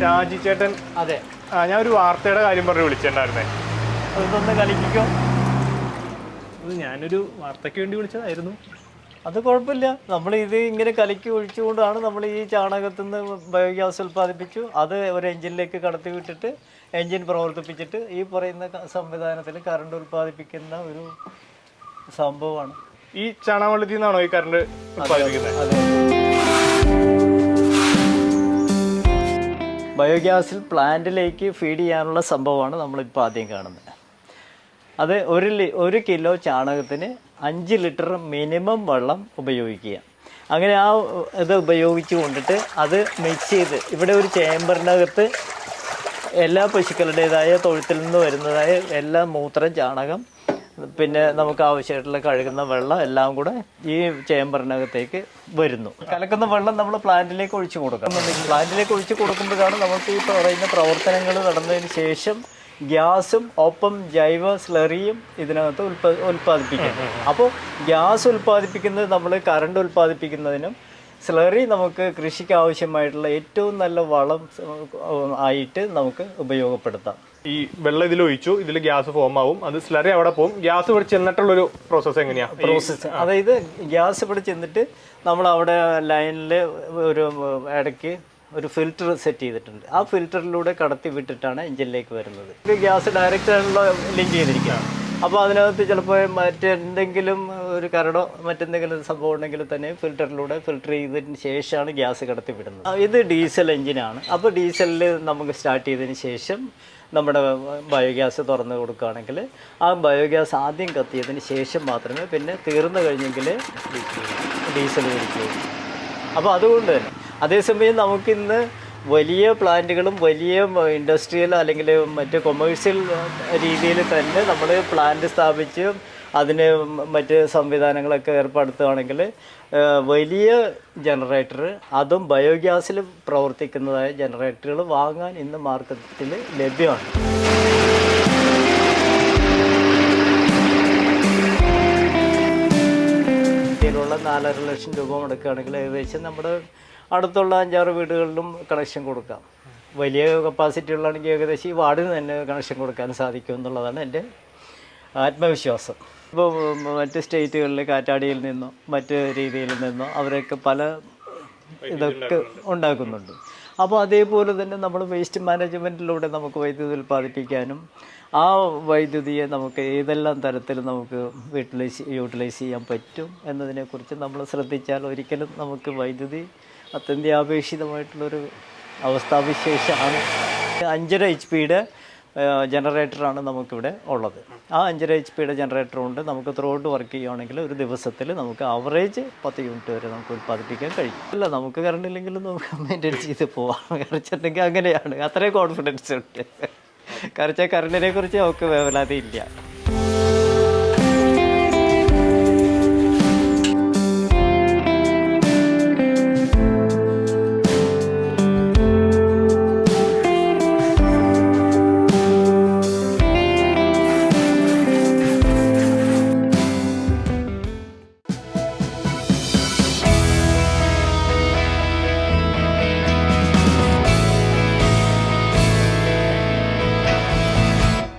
ഷാജി ചേട്ടൻ. അതെ. ആ ഞാൻ ഒരു വാർത്തയുടെ കാര്യം പറഞ്ഞ് വിളിച്ചിട്ടുണ്ടായിരുന്നേ. അതൊന്ന് കളിപ്പിക്കോ അത് ഞാനൊരു വാർത്തയ്ക്ക് വേണ്ടി വിളിച്ചതായിരുന്നു. അത് കുഴപ്പമില്ല. നമ്മൾ ഇത് ഇങ്ങനെ കലക്കി ഒഴിച്ചുകൊണ്ടാണ് നമ്മൾ ഈ ചാണകത്തിൽ നിന്ന് ബയോഗ്യാസ് ഉൽപ്പാദിപ്പിച്ചു. അത് ഒരു എഞ്ചിനിലേക്ക് കടത്തി വിട്ടിട്ട് എഞ്ചിൻ പ്രവർത്തിപ്പിച്ചിട്ട് ഈ പറയുന്ന സംവിധാനത്തിൽ കറണ്ട് ഉൽപ്പാദിപ്പിക്കുന്ന ഒരു സംഭവമാണ്. ഈ ചാണകവെള്ളത്തിൽ നിന്നാണോ ഈ കറണ്ട് ഉൽപ്പാദിപ്പിക്കുന്നത് ബയോഗ്യാസിൽ പ്ലാന്റിലേക്ക് ഫീഡ് ചെയ്യാനുള്ള സംഭവമാണ് നമ്മളിപ്പോൾ ആദ്യം കാണുന്നത് അത് ഒരു ഒരു കിലോ ചാണകത്തിന് അഞ്ച് ലിറ്റർ മിനിമം വെള്ളം ഉപയോഗിക്കുക. അങ്ങനെ ആ ഇത് ഉപയോഗിച്ച് കൊണ്ടിട്ട് അത് മിക്സ് ചെയ്ത് ഇവിടെ ഒരു ചേമ്പറിനകത്ത് എല്ലാ പശുക്കളുടേതായ തൊഴുത്തിൽ നിന്ന് വരുന്നതായ എല്ലാ മൂത്രം ചാണകം പിന്നെ നമുക്ക് ആവശ്യമായിട്ടുള്ള കഴുകുന്ന വെള്ളം എല്ലാം കൂടെ ഈ ചേമ്പറിനകത്തേക്ക് വരുന്നു. കലക്കുന്ന വെള്ളം നമ്മൾ പ്ലാന്റിലേക്ക് ഒഴിച്ചു കൊടുക്കണം. പ്ലാന്റിലേക്ക് ഒഴിച്ചു കൊടുക്കുമ്പോഴാണ് നമുക്ക് ഈ പറയുന്ന പ്രവർത്തനങ്ങൾ നടന്നതിന് ശേഷം ഗ്യാസും ഒപ്പം ജൈവ സ്ലറിയും ഇതിനകത്ത് ഉൽപ്പ ഉൽപ്പാദിപ്പിക്കും. അപ്പോൾ ഗ്യാസ് ഉൽപ്പാദിപ്പിക്കുന്നത് നമ്മൾ കറണ്ട് ഉൽപ്പാദിപ്പിക്കുന്നതിനും സ്ലറി നമുക്ക് കൃഷിക്ക് ആവശ്യമായിട്ടുള്ള ഏറ്റവും നല്ല വളം ആയിട്ട് നമുക്ക് ഉപയോഗപ്പെടുത്താം. ഈ വെള്ളം ഇതിൽ ഒഴിച്ചു ഇതിൽ ഗ്യാസ് ഫോം ആവും. അത് സ്ലറി അവിടെ പോകും. ഗ്യാസ് ഇവിടെ ചെന്നിട്ടുള്ളൊരു പ്രോസസ്സ് എങ്ങനെയാണ് പ്രോസസ്സ് അതായത് ഗ്യാസ് ഇവിടെ ചെന്നിട്ട് നമ്മൾ അവിടെ ലൈനിൽ ഒരു ഇടയ്ക്ക് ഒരു ഫിൽറ്റർ സെറ്റ് ചെയ്തിട്ടുണ്ട്. ആ ഫിൽറ്ററിലൂടെ കടത്തി വിട്ടിട്ടാണ് എഞ്ചിനിലേക്ക് വരുന്നത്. ഇത് ഗ്യാസ് ഡയറക്റ്റ് ആണല്ലോ ലിങ്ക് ചെയ്തിരിക്കുകയാണ് അപ്പോൾ അതിനകത്ത് ചിലപ്പോൾ മറ്റെന്തെങ്കിലും ഒരു കരടോ മറ്റെന്തെങ്കിലും സംഭവം ഉണ്ടെങ്കിൽ തന്നെ ഫിൽറ്ററിലൂടെ ഫിൽറ്റർ ചെയ്തതിന് ശേഷമാണ് ഗ്യാസ് കടത്തി വിടുന്നത് ഇത് ഡീസൽ എഞ്ചിനാണ്. അപ്പോൾ ഡീസലിൽ നമുക്ക് സ്റ്റാർട്ട് ചെയ്തതിന് ശേഷം നമ്മുടെ ബയോഗ്യാസ് തുറന്നു കൊടുക്കുകയാണെങ്കിൽ ആ ബയോഗ്യാസ് ആദ്യം കത്തിയതിന് ശേഷം മാത്രമേ പിന്നെ തീർന്നു കഴിഞ്ഞെങ്കിൽ ഡീസൽ ഒഴിക്കുകയുള്ളൂ അപ്പോൾ അതുകൊണ്ട് തന്നെ അതേസമയം നമുക്കിന്ന് വലിയ പ്ലാന്റുകളും വലിയ ഇൻഡസ്ട്രിയൽ അല്ലെങ്കിൽ മറ്റ് കൊമേഴ്സ്യൽ രീതിയിൽ തന്നെ നമ്മൾ പ്ലാന്റ് സ്ഥാപിച്ച് അതിന് മറ്റ് സംവിധാനങ്ങളൊക്കെ ഏർപ്പെടുത്തുകയാണെങ്കിൽ വലിയ ജനറേറ്റർ അതും ബയോഗ്യാസിൽ പ്രവർത്തിക്കുന്നതായ ജനറേറ്ററുകൾ വാങ്ങാൻ ഇന്ന് മാർക്കറ്റിൽ ലഭ്യമാണ്. ഇന്ത്യയിലുള്ള നാലര ലക്ഷം രൂപ മുടക്കുകയാണെങ്കിൽ ഏകദേശം നമ്മുടെ അടുത്തുള്ള അഞ്ചാറ് വീടുകളിലും കണക്ഷൻ കൊടുക്കാം. വലിയ കപ്പാസിറ്റി ഉള്ളതാണെങ്കിൽ ഏകദേശം ഈ വാർഡിന് തന്നെ കണക്ഷൻ കൊടുക്കാൻ സാധിക്കും എന്നുള്ളതാണ് എന്റെ ആത്മവിശ്വാസം. ഇപ്പോൾ മറ്റ് സ്റ്റേറ്റുകളിൽ കാറ്റാടിയിൽ നിന്നോ മറ്റ് രീതിയിൽ നിന്നോ അവരൊക്കെ പല ഇതൊക്കെ ഉണ്ടാക്കുന്നുണ്ട്. അപ്പോൾ അതേപോലെ തന്നെ നമ്മൾ വേസ്റ്റ് മാനേജ്മെന്റിലൂടെ നമുക്ക് വൈദ്യുതി ഉൽപ്പാദിപ്പിക്കാനും ആ വൈദ്യുതിയെ നമുക്ക് ഏതെല്ലാം തരത്തിൽ നമുക്ക് യൂട്ടിലൈസ് യൂട്ടിലൈസ് ചെയ്യാൻ പറ്റും എന്നതിനെക്കുറിച്ച് നമ്മൾ ശ്രദ്ധിച്ചാൽ ഒരിക്കലും നമുക്ക് വൈദ്യുതി അത്യന്താപേക്ഷിതമായിട്ടുള്ളൊരു അവസ്ഥാവിശേഷമാണ്. അഞ്ചര എച്ച് പിയുടെ ജനറേറ്ററാണ് നമുക്കിവിടെ ഉള്ളത്. ആ അഞ്ചര എച്ച് പിയുടെ ജനറേറ്റർ കൊണ്ട് നമുക്ക് ത്രോട്ട് വർക്ക് ചെയ്യുകയാണെങ്കിൽ ഒരു ദിവസത്തിൽ നമുക്ക് ആവറേജ് പത്ത് യൂണിറ്റ് വരെ നമുക്ക് ഉൽപ്പാദിപ്പിക്കാൻ കഴിയും. അല്ല നമുക്ക് കറണ്ട് ഇല്ലെങ്കിലും നമുക്ക് മെയിന്റെയിൻ ചെയ്ത് പോവാം. കറിച്ചിട്ടുണ്ടെങ്കിൽ അങ്ങനെയാണ്. അത്രയും കോൺഫിഡൻസ് ഉണ്ട്. കറിച്ച കറണ്ടിനെ കുറിച്ച് നമുക്ക് വേവലാതെ ഇല്ല.